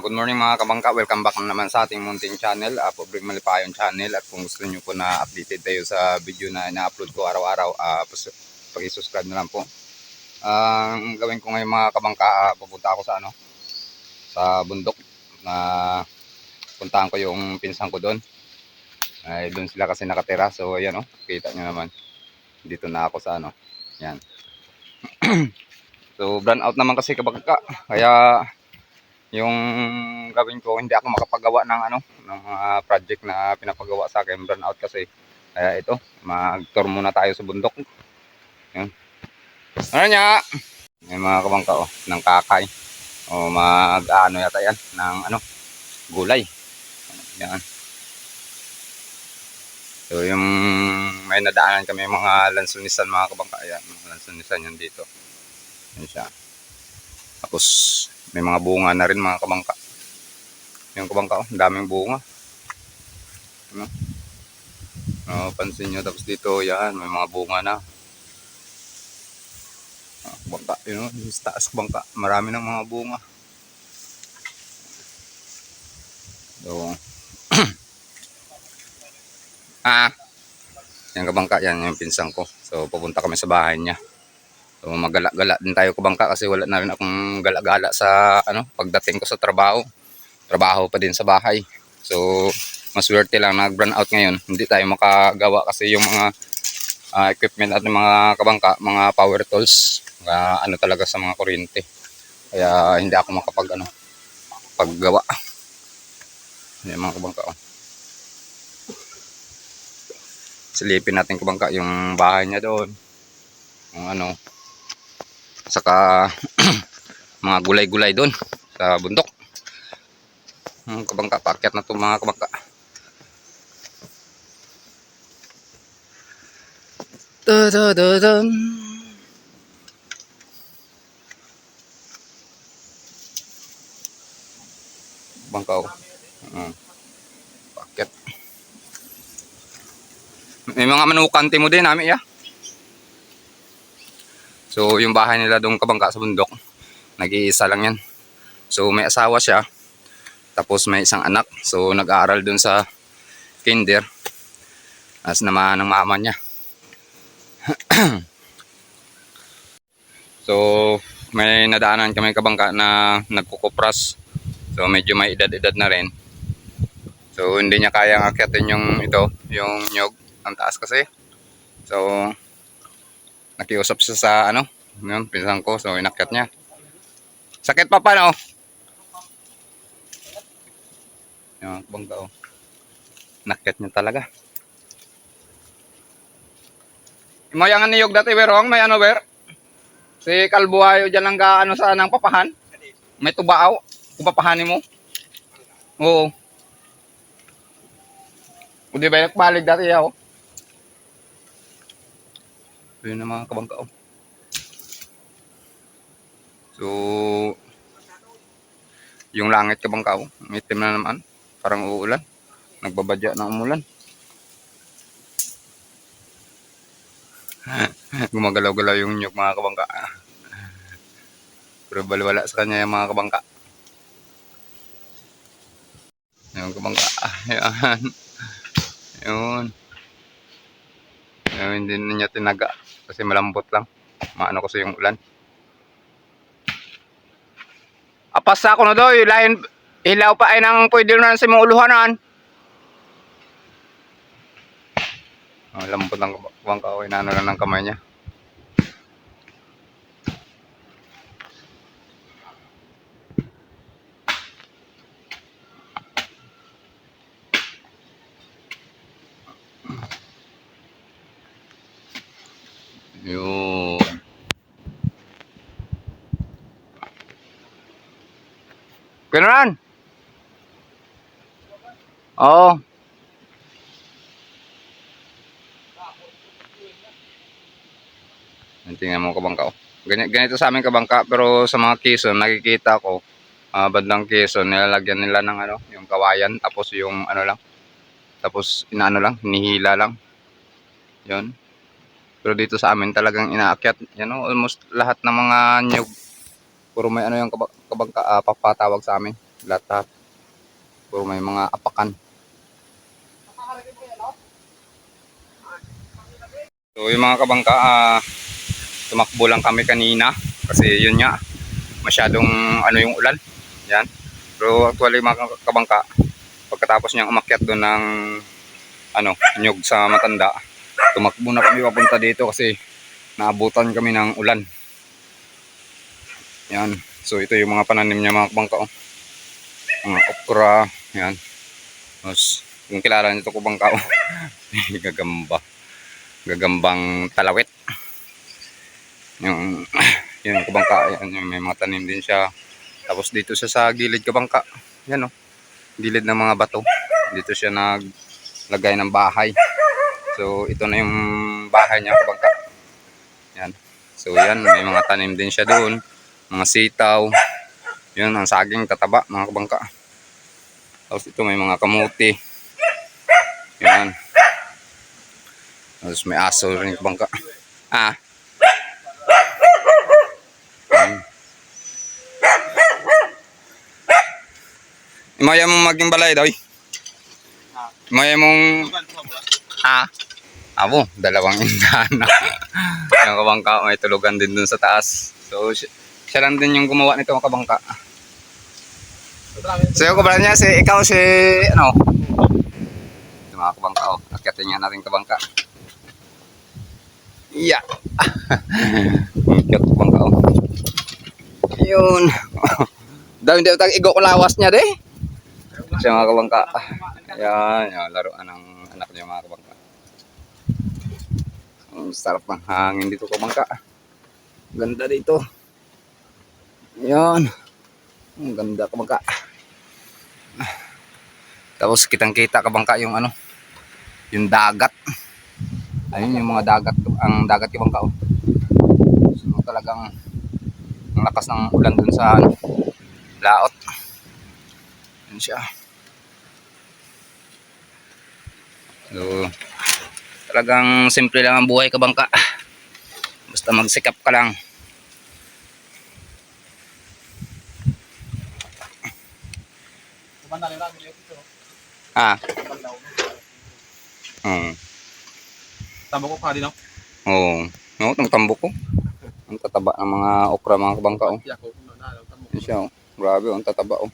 good morning mga kabangka. Welcome back na naman sa ating munting channel, uh, Pobreng Malipayong channel. At kung gusto nyo po na updated tayo sa video na ina-upload ko araw-araw, uh, pag-subscribe na lang po. Ang gawin ko ngayon mga kabangka, uh, pupunta ako sa ano, sa bundok na puntahan ko yung pinsan ko doon. Ay, doon sila kasi nakatira. So, ayan oh, kita nyo naman. Dito na ako sa ano. Yan. so, brand out naman kasi kabangka. Kaya, yung gawin ko hindi ako makapagawa ng ano ng mga project na pinapagawa sa akin burn out kasi. Kaya ito mag-tour muna tayo sa bundok. Yun. Ano niya? May mga kabangka oh ng kakay. O mag ano yata yan ng ano gulay. Yan. So yung may nadaanan kami mga lansunisan mga kabangka. Yan mga lansunisan yan dito. Yan siya. Tapos may mga bunga na rin mga kabangka. Yung kabangka, oh, daming bunga. Ano? Oh, pansin nyo, tapos dito, yan, may mga bunga na. Ah, kabangka, yun, know, sa taas kabangka, marami ng mga bunga. So, ah, yan kabangka, yan yung pinsang ko. So, pupunta kami sa bahay niya. So magala-gala din tayo kubangka kasi wala na rin akong gala-gala sa ano pagdating ko sa trabaho. Trabaho pa din sa bahay. So maswerte lang nag-run out ngayon. Hindi tayo makagawa kasi yung mga uh, equipment at mga kabangka, mga power tools, uh, ano talaga sa mga kuryente. Kaya hindi ako makapag ano paggawa. Yan mga kabangka oh. Silipin natin kabangka yung bahay niya doon. Yung ano, saka mga gulay-gulay doon sa bundok. Hmm, kabangka paakyat na to mga kabangka. Da da da da bangkaw hmm. paakyat. May mga manukante mo din namin ya So, yung bahay nila doon kabangka sa bundok, nag-iisa lang yan. So, may asawa siya, tapos may isang anak. So, nag-aaral doon sa kinder, as naman ng mama niya. so, may nadaanan kami kabangka na nagkukupras. So, medyo may edad-edad na rin. So, hindi niya kayang akyatin yung ito, yung nyog, ang taas kasi. So, nakiusap siya sa ano, yun, pinsan ko, so inakyat niya. Sakit pa pa, no? Yan, bangga, oh. Nakyat niya talaga. Mo yang niyog dati werong may ano wer. Si Kalbuhayo diyan lang ga ano sa nang papahan. May tubaaw, papahanin mo. Oo. Udi ba balik dati yaw? Yun ang mga kabangka. Oh. So, yung langit kabangka, oh, itim na naman. Parang uulan. Nagbabadya ng umulan. Gumagalaw-galaw yung nyug mga kabangka. Pero baliwala sa kanya yung mga kabangka. Yung kabangka. Ayan. Yun. Yun, hindi na niya tinaga. Kasi malambot lang. Maano kasi yung ulan. Apas ako na doy. Lain, ilaw pa ay nang pwede na sa mga uluhanan. Oh, lambot ng kabang kaway na ano lang ng kamay niya. Yun. Gano'n? Oo. Tingnan mo kabangka. Oh. Ganito, ganito sa amin kabangka pero sa mga Quezon nakikita ko uh, bandang Quezon nilalagyan nila ng ano, yung kawayan tapos yung ano lang. Tapos inaano lang, nihila lang. 'Yon. Pero dito sa amin talagang inaakyat. Yan o, almost lahat ng mga nyug. Puro may ano yung kabangka, uh, papatawag sa amin. latat. Puro may mga apakan. So yung mga kabangka, ah, tumakbo lang kami kanina kasi yun nga, masyadong ano yung ulan. Yan. Pero actually mga kabangka, pagkatapos niyang umakyat doon ng ano, nyug sa matanda, tumakbo na kami papunta dito kasi naabutan kami ng ulan. Yan. So ito yung mga pananim niya mga kabangka. Oh. Mga okra. Yan. Tapos, kung kilala nito ko bangka. Oh. Gagamba. Gagambang talawit. Yung, yung kabangka. Yan, yung may mga tanim din siya. Tapos dito siya sa gilid kabangka. Yan oh. Gilid ng mga bato. Dito siya naglagay ng bahay. So ito na yung bahay niya kabangka. Yan. So yan, may mga tanim din siya doon. Mga sitaw. Yun, ang saging tataba mga kabangka. Tapos ito may mga kamuti. Yan. Tapos may aso rin kabangka. Ah. Yan. Imaya mo maging balay daw. Imaya mong Ha? Abo, dalawang indana. yung kabangka, may tulugan din dun sa taas. So, siya, lang din yung gumawa nito mga kabangka. So, yung kabala niya, si, ikaw si, ano? Ito mga kabangka, oh. Akyatin niya natin kabangka. Yeah. Akyat kabangka, oh. Yun. Dami daw tag igo lawas niya, de. Siya mga kabangka. Yan, yan, laruan ng anak niya mga kabangka. Sarap ng hangin dito kabangka. Ganda dito. Yan. Ang ganda kabangka. Tapos kitang kita kabangka yung ano, yung dagat. Ayun yung mga dagat, ang dagat kabangka oh. So talagang ang lakas ng ulan dun sa ano, laot. Yan siya. So, talagang simple lang ang buhay kabangka. Basta magsikap ka lang. Ah. Oo. Tama ko pa din ako. Oo. No, itong tambok ko. Ang tataba ng mga okra mga kabangka oh. Ko ano, ko. Yan siya oh. Grabe oh, ang tataba oh.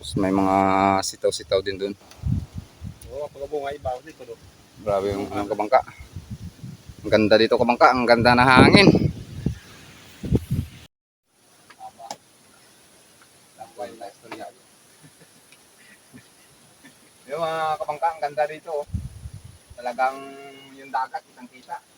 Tapos may mga sitaw-sitaw din dun. Oo, pag bunga iba, dito do. Grabe yung ano, kabangka. Ang ganda dito kabangka, ang ganda na hangin. Yung mga kabangka, ang ganda dito. oh. Talagang yung dagat, isang kita.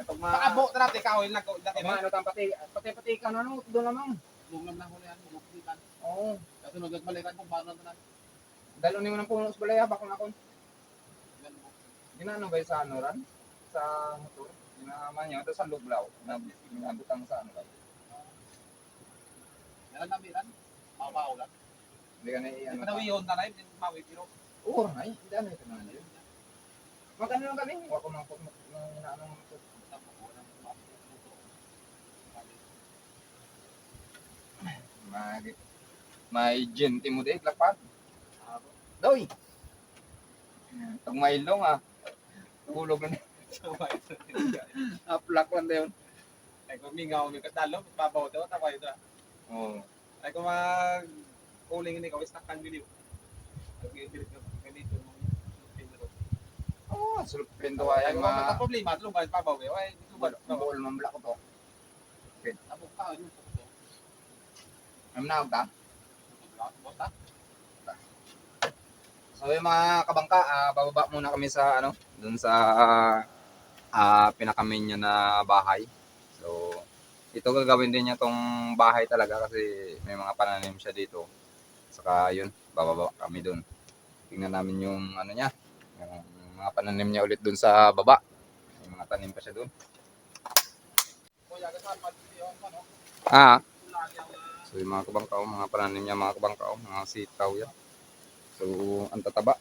Pag mga, Pakabo na natin kahoy ko dati mga na. ano tang pati, pati pati ka na no, doon naman. Bungam lang ko yan, buklitan. Oo. Kasi magbalikan ko paano na. Dalo ni mo ng puno sa balaya, bako na ako. Ginano ba sa ano ran? Sa motor? Ginama niya, ito sa lublaw. Na inabutang sa ano ba? Yan ang nabiran. Mabaw lang. Hindi ka na Hindi i-ano pa nawi yun na live, din mawi pero. Oo, ay, hindi ano ito na yun. Magkano lang kami? Huwag ko mang pag motor. May, may gin, mo di, lapad. Doy! Pag may ilong ah. Tulog na. Aplak lang na yun. Ay kung mingaw mi kadalo, babaw daw ta kayo da. Oo. Ay kung mag uling ni kawis takkan mo. Oo, sulpendo Ay ay ma... mga problema, tulong ba babaw eh. Ay dito ba? Mabul mamla ko to. Abok ka yun. Ang nawag ka? So yung mga kabangka, ah, bababa muna kami sa ano, dun sa ah pinakamin niya na bahay. So ito gagawin din niya tong bahay talaga kasi may mga pananim siya dito. Saka yun, bababa kami dun. Tingnan namin yung ano niya, yung mga pananim niya ulit dun sa baba. May mga tanim pa siya dun. Ano. Ah, So yung mga kabangkaw, mga pananim niya, mga kabangkaw, mga sitaw yan. So ang tataba.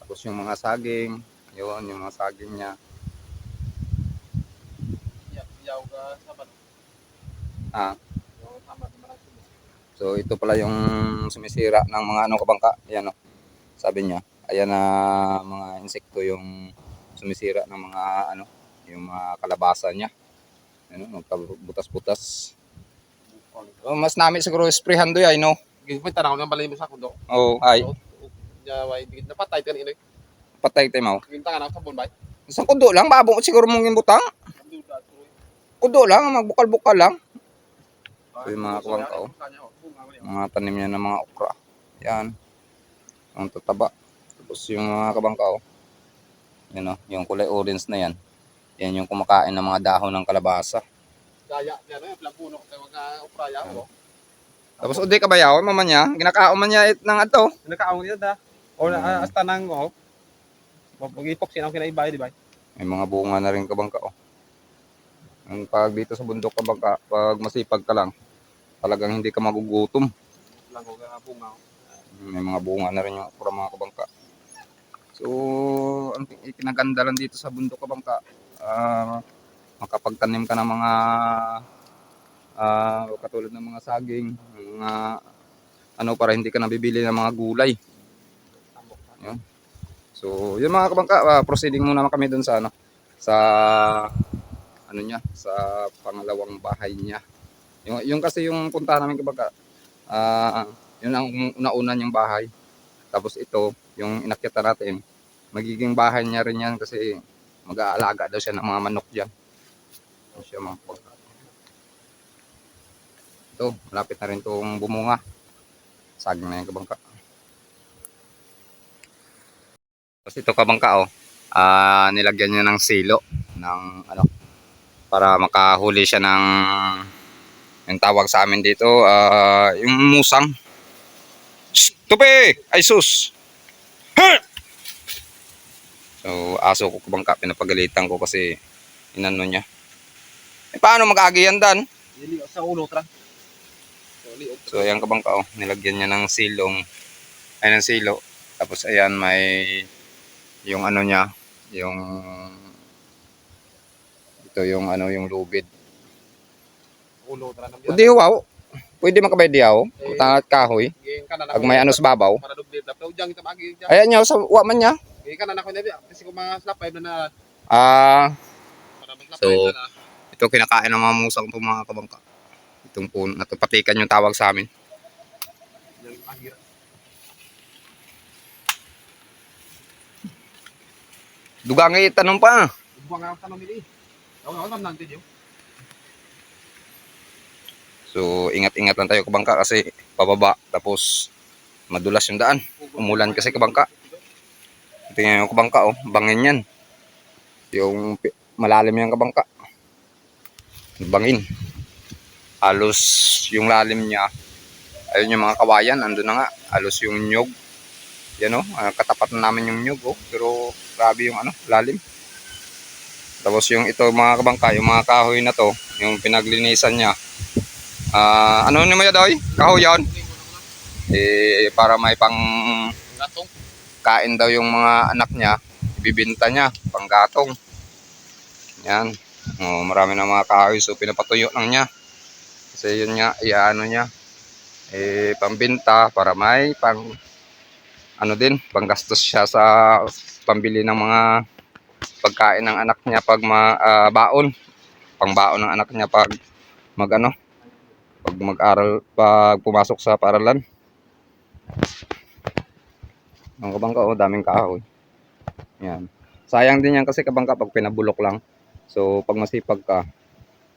Tapos yung mga saging, Yun, yung mga saging niya. Ya, yaw ka sabat. Ah, so ito pala yung sumisira ng mga ano kabangka. Ayan o. Sabi niya. Ayan na mga insekto yung sumisira ng mga ano, yung mga kalabasa niya. Ano, butas-butas. Oh, mas namin siguro sprayhan do ay no. Gigit tanaw ng balay mo sa kundo. Oh, ay Ya, way digit na patay kan ini. patay tayo mo. Ginta nga na sa bonbay. Sa kudo lang, babo siguro mong imbutang. Kudo lang, magbukal-bukal lang. Ay, Yung mga kuwang oh, yan. Mga tanim niya ng mga okra. Yan. Ang tataba. Tapos yung mga kabangkaw. Yan o, yung kulay orange na yan. Yan yung kumakain ng mga dahon ng kalabasa. Daya, yan eh, plapuno kay mga upraya oh. Tapos udi kabayaw, mama niya, ginakaon man niya it ng ato. Nakaawon niya da. O na hasta nang oh. Pag-ipok siya ang kinaibay, di ba? May mga bunga na rin kabangka oh. Ang pag dito sa bundok kabangka, pag masipag ka lang, talagang hindi ka magugutom. Lang ko nga bunga. oh. May mga bunga na rin yung okra mga kabangka. So, ang ikinaganda lang dito sa bundok kabangka, ah makapagtanim ka ng mga ah katulad ng mga saging, mga ano para hindi ka nabibili ng mga gulay. Yun. So, yun mga kabangka, ah, proceeding muna kami dun sa ano sa ano niya, sa pangalawang bahay niya. Yung, yung kasi yung punta namin kabangka, ah yun ang una-una niyang bahay. Tapos ito, yung inakyatan natin, magiging bahay niya rin yan kasi mag-aalaga daw siya ng mga manok diyan. Ano siya mga kabangka. Ito, malapit na rin itong bumunga. Saging na yung kabangka. Tapos ito kabangka oh, ah nilagyan niya ng silo ng ano para makahuli siya ng yung tawag sa amin dito ah yung musang. Tupi! Ay sus! So aso ko kabangka pinapagalitan ko kasi inano niya. Eh, paano mag-agi yan dan? Sa ulo tra. So liog. So ayan kabangka oh, nilagyan niya ng silong ay ng silo. Tapos ayan may yung ano niya, yung ito yung ano yung lubid. Ulo tra Hindi wow. Pwede makabay diyaw, tangat kahoy. Ging kana na. Pag may ano sa babaw. Ayan niya sa wa man niya. Ging kana na ko na kasi kung mga slapay na na Ah, So, na. Ito kinakain ng mga musang itong mga kabangka. Itong puno na to, patikan yung tawag sa amin. Dugang tanong pa. Buang ang tanong nanti yun. So, ingat-ingat lang tayo kabangka kasi pababa. Tapos, madulas yung daan. Umulan kasi kabangka. Tingnan yung kabangka, oh. Bangin yan. Yung malalim yung kabangka. Bangin. Halos yung lalim niya. Ayun yung mga kawayan. Ando na nga. Halos yung nyog. Yan, oh. ah, katapat na namin yung nyog, oh. Pero, grabe yung ano, lalim. Tapos yung ito mga kabangka, yung mga kahoy na to, yung pinaglinisan niya. Ah, ano naman yan, Doy? Kahoy yan. Eh, para may pang Gatong. kain daw yung mga anak niya, ibibinta niya, panggatong. Yan. Oh, marami na mga kahoy, so pinapatuyo lang niya. Kasi yun nga, iano niya, eh, pambinta para may pang, ano din, panggastos siya sa pambili ng mga pagkain ng anak niya pag ma, ah, baon. Pangbaon ng anak niya pag mag ano, pag mag-aral, pag pumasok sa paaralan. Ang kabangka, oh, daming kahoy. Yan. Sayang din yan kasi kabangka pag pinabulok lang. So, pag masipag ka,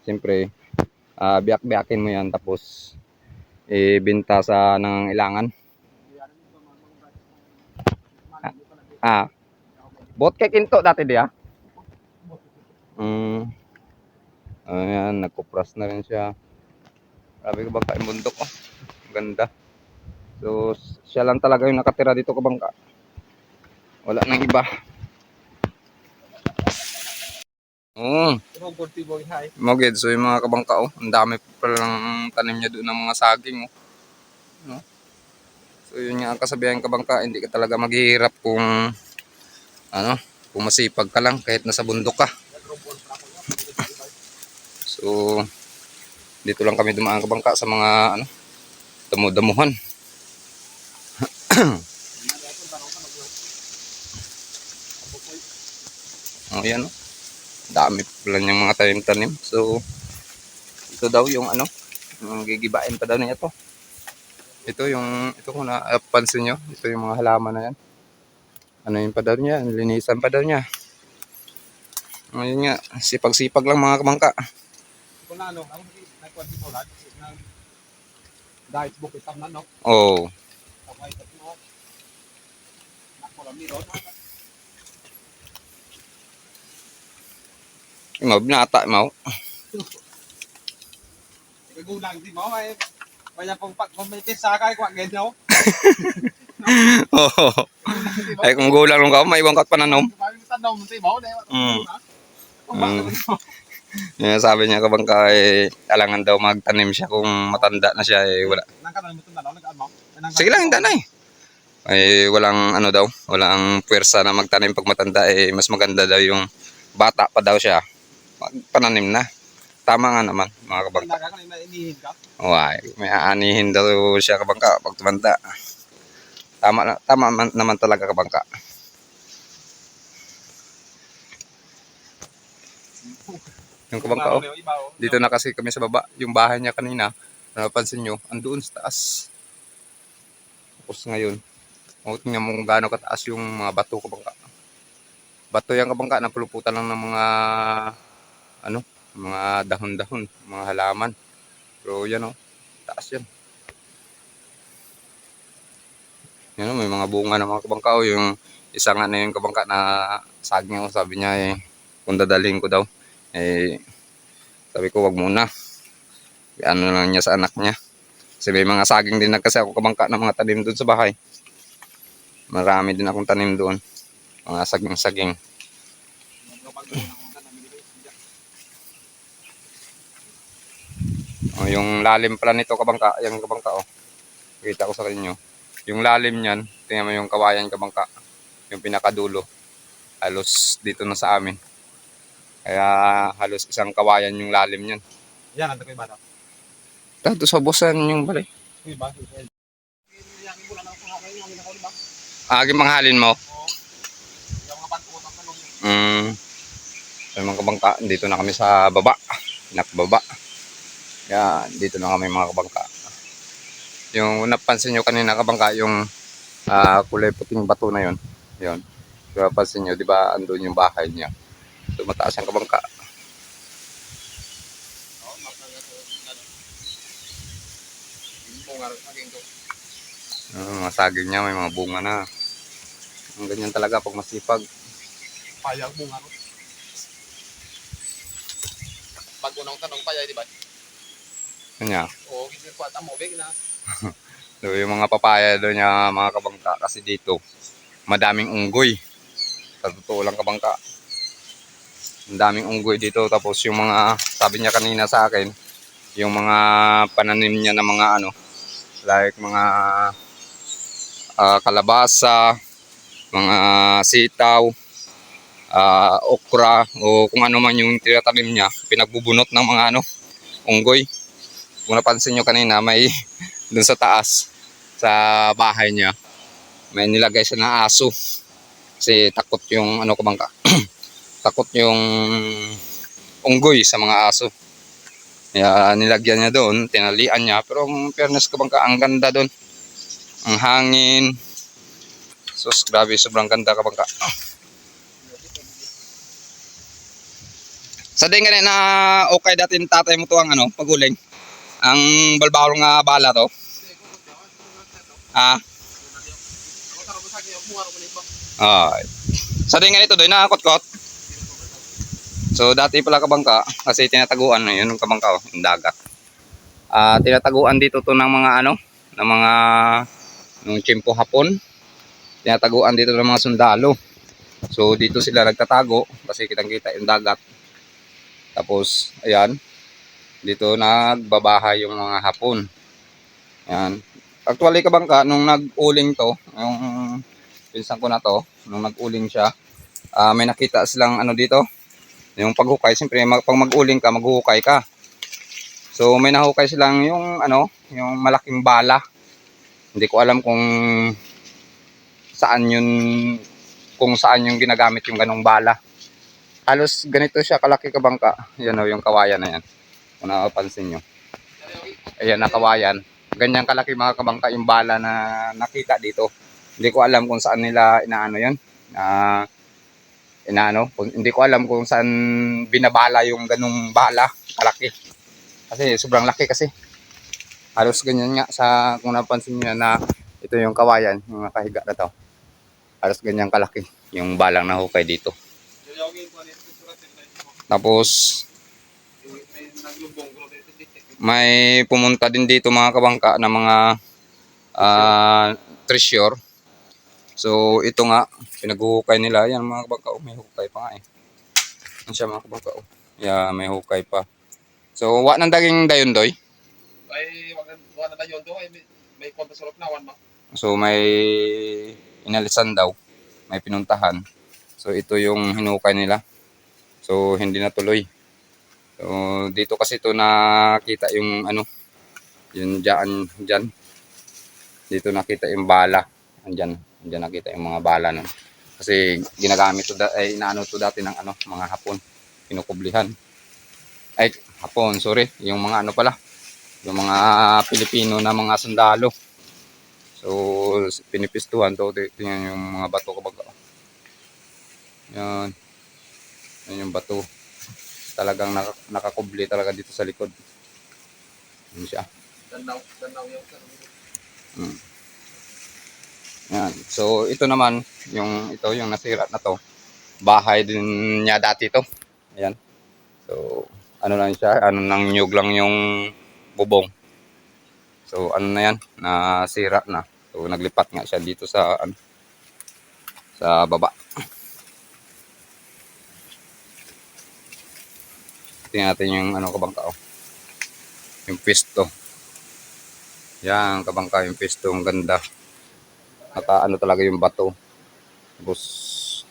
siyempre, ah, biyak-biyakin mo yan tapos ibinta sa nangangailangan. Ah. Bot kay kinto dati dia. Mm. Ayan, nagkupras na rin siya. Grabe ka bangka yung bundok oh. Ganda. So, siya lang talaga yung nakatira dito kabangka. Wala nang iba. Oo. Hay. Moged, so yung mga kabangka oh, ang dami pa lang tanim niya doon ng mga saging oh. No? So yun nga ang kasabihan kabangka, hindi ka talaga maghihirap kung ano, Kung masipag ka lang kahit nasa bundok ka. So, dito lang kami dumaan kabangka sa mga ano, damo-damuhan. Oh, yan oh. Dami pala niyang mga tanim-tanim. So, ito daw yung ano, yung gigibain pa daw niya to. Ito yung, ito kung napansin nyo, ito yung mga halaman na yan. Ano yun pa daw niya, linisan pa daw niya. Ayun nga, sipag-sipag lang mga kamangka. Kung na ano, ako nagkwento mo lahat. Dahil bukit tam na, no? Oh, Kapag ito mo. Nakulam ni Ron. Mau binata mau. Ikagulang di mo, may may kung pag kung may pisa kay kwa genyo. Oh. Ay kung gulang lang ka, may ibang kat pananom. Di mo, di Mm. Mm. Yan, sabi niya kabangka eh, alangan daw magtanim siya kung matanda na siya eh, wala. Sige lang, hindi na eh. Ay, walang ano daw, walang puwersa na magtanim pag matanda eh, mas maganda daw yung bata pa daw siya. Magpananim na. Tama nga naman, mga kabangka. Why, may aanihin daw siya kabangka pag tumanda. Tama, na- tama man- naman talaga kabangka. Yung kabangka, oh. Dito na kasi kami sa baba. Yung bahay niya kanina, napansin nyo, andoon sa taas. Tapos ngayon, o tingnan mo kung gaano kataas yung mga bato kabangka. Bato yung kabangka, napuluputan lang ng mga, ano, mga dahon-dahon, mga halaman. Pero yan o, taas yan. Yan o, may mga bunga ng mga kabangka o yung isa nga na yung kabangka na saging o sabi niya eh, kung dadalhin ko daw. Eh, sabi ko, wag muna. Ano lang niya sa anak niya. Kasi may mga saging din na kasi ako kabangka ng mga tanim doon sa bahay. Marami din akong tanim doon. Mga saging-saging. O, yung lalim pala nito kabangka, yung kabangka oh. Kita ko sa inyo. Yung lalim niyan, tingnan mo yung kawayan kabangka. Yung pinakadulo. Halos dito na sa amin. Kaya halos isang kawayan yung lalim niyan. Yan ang takoy bata. Dito sa busan yung balay. Agi manghalin mo. Oo. Mm. Sa mga kabangka, dito na kami sa baba. Nakbaba. Yan, dito na kami mga kabangka. Yung napansin nyo kanina kabangka, yung ah, kulay puting bato na yon. Yon. Kung napansin nyo, di ba, andun yung bahay niya. So, mataas ang kabangka. Ah, mga saging niya, may mga bunga na. Ang ganyan talaga pag masipag. Payag bunga. Pag unang tanong payag, di ba? Kanya. Oo, kasi ko at mo big na. So, yung mga papaya doon niya, mga kabangka, kasi dito, madaming unggoy. Sa totoo lang kabangka. Ang daming unggoy dito. Tapos yung mga, sabi niya kanina sa akin, yung mga pananim niya na mga ano, like mga ah, kalabasa, mga sitaw, ah, okra, o kung ano man yung tinatanim niya, pinagbubunot ng mga ano, unggoy. Kung napansin nyo kanina, may dun sa taas sa bahay niya may nilagay siya ng aso. Kasi takot yung ano ko bangka takot yung unggoy sa mga aso. Kaya nilagyan niya doon tinalian niya. Pero ang fairness ko bangka ang ganda doon. Ang hangin. Sus grabe sobrang ganda ka bangka sa din ganit na okay dati tatay mo to ang ano paguling ang balbawal nga bala to ah. Ay. Sa din ganito doon nakakot-kot. So dati pala kabangka kasi tinataguan na yun ng kabangka oh, yung dagat. Ah tinataguan dito to ng mga ano, ng mga nung tiyempo hapon. Tinataguan dito ng mga sundalo. So dito sila nagtatago kasi kitang-kita yung dagat. Tapos ayan, dito nagbabahay yung mga hapon. Ayan. Actually kabangka nung nag-uling to, yung pinsan ko na to, nung nag-uling siya, ah, may nakita silang ano dito. Yung paghukay, siyempre mag, pag mag-uling ka, maghuhukay ka. So may nahukay silang yung ano, yung malaking bala. Hindi ko alam kung saan yun kung saan yung ginagamit yung ganong bala. Halos ganito siya kalaki kabangka. Yan o, yung kawayan na yan. Kung nakapansin nyo. Ayan, na kawayan. Ganyan kalaki mga kabangka yung bala na nakita dito. Hindi ko alam kung saan nila inaano yun. Ah, inaano. Hindi ko alam kung saan binabala yung ganong bala. Kalaki. Kasi sobrang laki kasi. Halos ganyan nga sa kung napansin niyo na ito yung kawayan, yung nakahiga na to. Halos ganyan kalaki yung balang nahukay dito. Tapos May pumunta din dito mga kabangka na mga ah treasure. So ito nga pinaghuhukay nila. Yan mga kabangka, oh, may hukay pa nga eh. Yan siya mga kabangka. Oh. Yeah, may hukay pa. So wa nang daging dayon doy. Ay, wag na wag na yun do ay may may konta sarap na wan ma. So may inalisan daw, may pinuntahan. So ito yung hinukay nila. So hindi natuloy. So dito kasi ito nakita yung ano, yung diyan diyan. Dito nakita yung bala. Andiyan, andiyan nakita yung mga bala nun. Kasi ginagamit to da, ay inaano to dati ng ano, mga Hapon, kinukublihan. Ay, Hapon, sorry, yung mga ano pala, yung mga Pilipino na mga sundalo. So, pinipistuhan to. Yan yung mga bato kapag Yan. Yan yung bato. Talagang naka, nakakubli talaga dito sa likod. Yan siya. Danaw, danaw yung sa Mm. Yan. So, ito naman, yung ito, yung nasira na to. Bahay din niya dati to. Ayan. So, ano lang siya, ano nang nyug lang yung bubong. So, ano na yan, nasira na. So, naglipat nga siya dito sa, ano, sa baba. Tingnan natin yung ano kabangka, oh. Yung pisto. Yan, kabangka yung pisto, ang ganda. Naka ano talaga yung bato. Tapos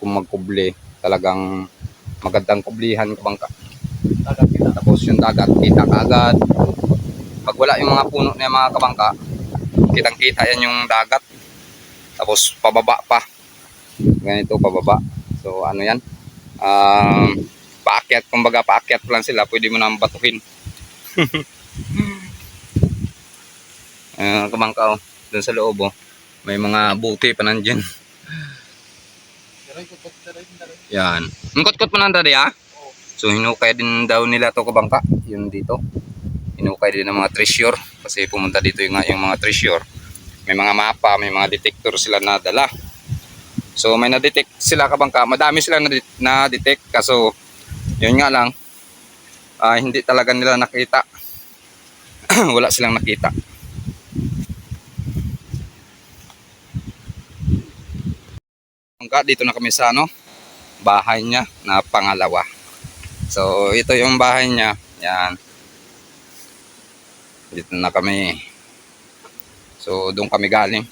kung magkubli, talagang magandang kublihan kabangka. Tapos yung dagat, kita kaagad. Pag wala yung mga puno na mga kabangka, kitang kita yan yung dagat. Tapos pababa pa. Ganito pababa. So ano yan? Um, paakyat, kumbaga paakyat lang sila, pwede mo nang batuhin. Ayun, kabangka oh, sa loob oh. May mga buti pa daray. Yan. Ang kot-kot mo nanda ah. Oo. So hinukay din daw nila to kabangka, yun dito. Hinukay din ng mga treasure kasi pumunta dito yung, yung mga treasure. May mga mapa, may mga detector sila na dala. So may na-detect sila kabangka, madami sila na- na-detect kaso yun nga lang ah, hindi talaga nila nakita. Wala silang nakita. Kabangka, dito na kami sa ano, bahay niya na pangalawa. So, ito yung bahay niya. Yan. Dito na kami. So, doon kami galing.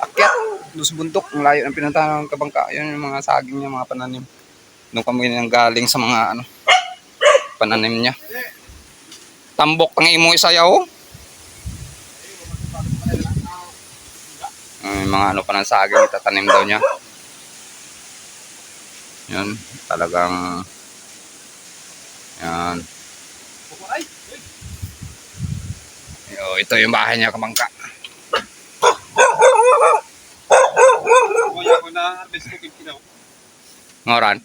Akyat. Doon sa bundok. Ang layo ng pinuntahan ng kabangka. Yun yung mga saging niya, mga pananim. Doon kami nang galing sa mga ano, pananim niya. Tambok ang imo isayaw. May mga ano pa ng saging, tatanim daw niya. Yan, talagang yan. Yo, ito yung bahay niya kamangka. Kuya ko na harvest ko kinaw. Ngoran.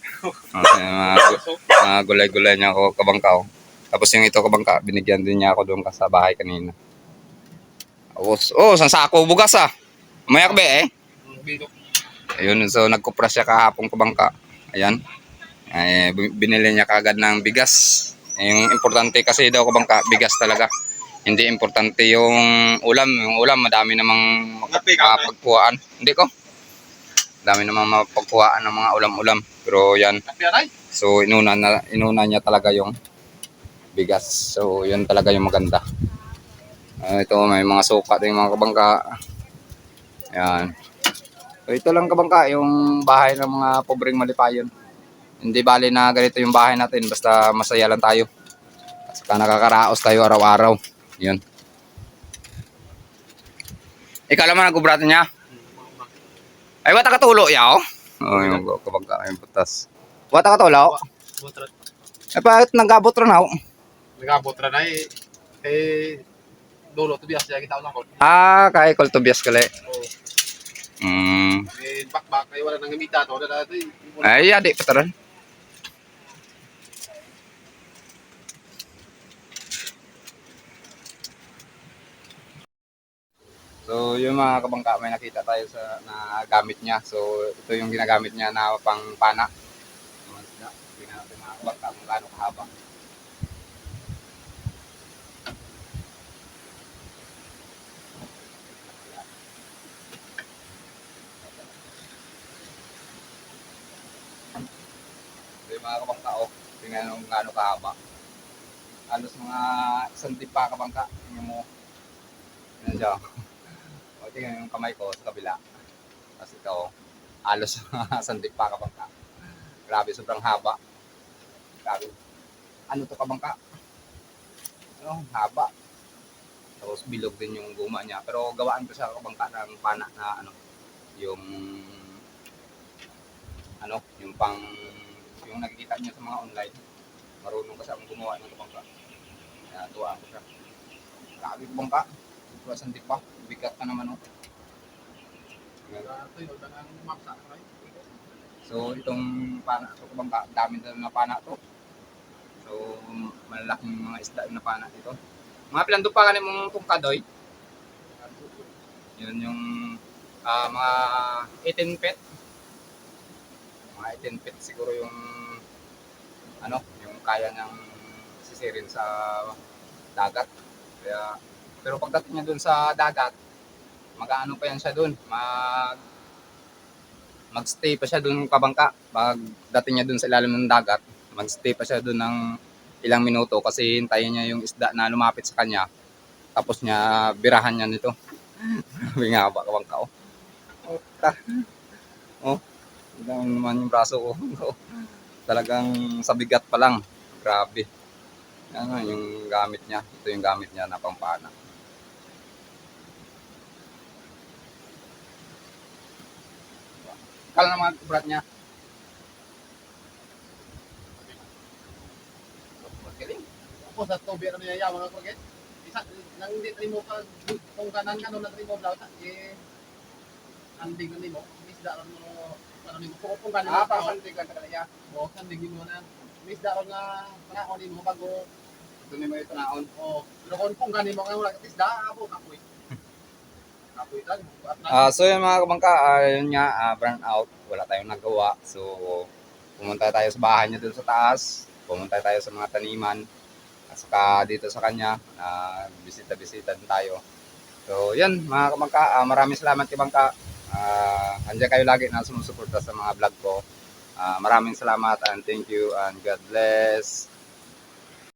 Okay, mga, gu- mga gulay-gulay niya ako kabangkaw. Tapos yung ito kabangka, binigyan din niya ako doon sa bahay kanina. Tapos, oh, isang sako bugas ah. Mayak be eh. Ayun, so nagkupra siya kahapon kabangka. Ayan. Ay, bu- binili niya kagad ng bigas. Yung importante kasi daw kabangka, bigas talaga. Hindi importante yung ulam. Yung ulam, madami namang mapagkuhaan. Hindi ko. Dami namang mapagkuhaan ng mga ulam-ulam. Pero yan, so inuna, na, inuna niya talaga yung bigas. So yun talaga yung maganda. Ah, ito may mga suka din mga kabangka. Yan. So ito lang kabangka, yung bahay ng mga pobreng malipayon. Hindi bali na ganito yung bahay natin, basta masaya lang tayo. Saka nakakaraos tayo araw-araw. Yun. Ikaw naman nag-ubratan niya? Ay, wata katulo, yaw? Oo, yung kabangka, yung putas. Wata katulo? Botrat. Eh, bakit nag-abot rin ako? Nagabot ra na eh. Eh, dulo to biya siya kita ulang ko. Ah, kay Coltobias kali. Oh, Hmm. eh bakbak kay wala nang gamita to na. Ay, adi pa So, yung mga kabangka, may nakita tayo sa na gamit niya. So, ito yung ginagamit niya na pang pana. Tingnan natin mga kabangka kung gaano kahaba. So, yung mga kabangka, oh, tingnan kung gaano kahaba. Halos mga isang tipa kabangka. Tingnan mo. Yan siya. Tingnan yung kamay ko sa kabila. Tapos ito, oh, halos isang tipa kabangka. Grabe, sobrang haba. Grabe. Ano to kabangka? Ano, haba. Tapos bilog din yung guma niya. Pero gawaan ko sa kabangka ng pana na ano, yung ano, yung pang yung nakikita niyo sa mga online. Marunong kasi akong gumawa ng kabangka. Kaya tuwaan ko siya. Grabe kabangka. Sobrang sandik pa. Bigat ka naman oh. Ito? So itong pana to kabangka, dami na na pana to. So malalaking mga isda na pana dito. Mga pilando pa kanin mong tungkadoy. Yun yung ah, mga 18 feet. Mga 18 feet siguro yung ano, yung kaya niyang sisirin sa dagat. Kaya pero pagdating niya doon sa dagat, mag-ano pa yan siya doon, mag magstay pa siya doon kabangka. Pag dating niya doon sa ilalim ng dagat, magstay pa siya doon ng ilang minuto kasi hintayin niya yung isda na lumapit sa kanya. Tapos niya birahan niya nito. Sabi nga ba kabangka oh. Oh, ta. Oh, ilang naman yung braso ko. Oh, Talagang sa bigat pa lang. Grabe. Ano yung gamit niya. Ito yung gamit niya na pampana. Kala naman kubrat niya. Magaling. Ako sa tobi na niya mga kuget. Isa nang hindi mo ka kung kanan ka no na mo daw ta eh andig na nimo. Misda ron mo ano nimo kung kung kanan Ah, pa. pasandig lang talaga niya. O sandig mo na. Misda ron nga panahon nimo bago Ito ni mo ito naon. o pero kung kung kanin mo wala isda abo kapoy. Ah, so yun mga kabangka, yun nga, ah, burn out. Wala tayong nagawa. So, pumunta tayo sa bahay niya doon sa taas. Pumunta tayo sa mga taniman. At saka dito sa kanya, ah, bisita-bisita din tayo. So, yan mga kabangka, ah, maraming salamat kay bangka. Ah, andyan kayo lagi na sumusuporta sa mga vlog ko. Ah, maraming salamat and thank you and God bless.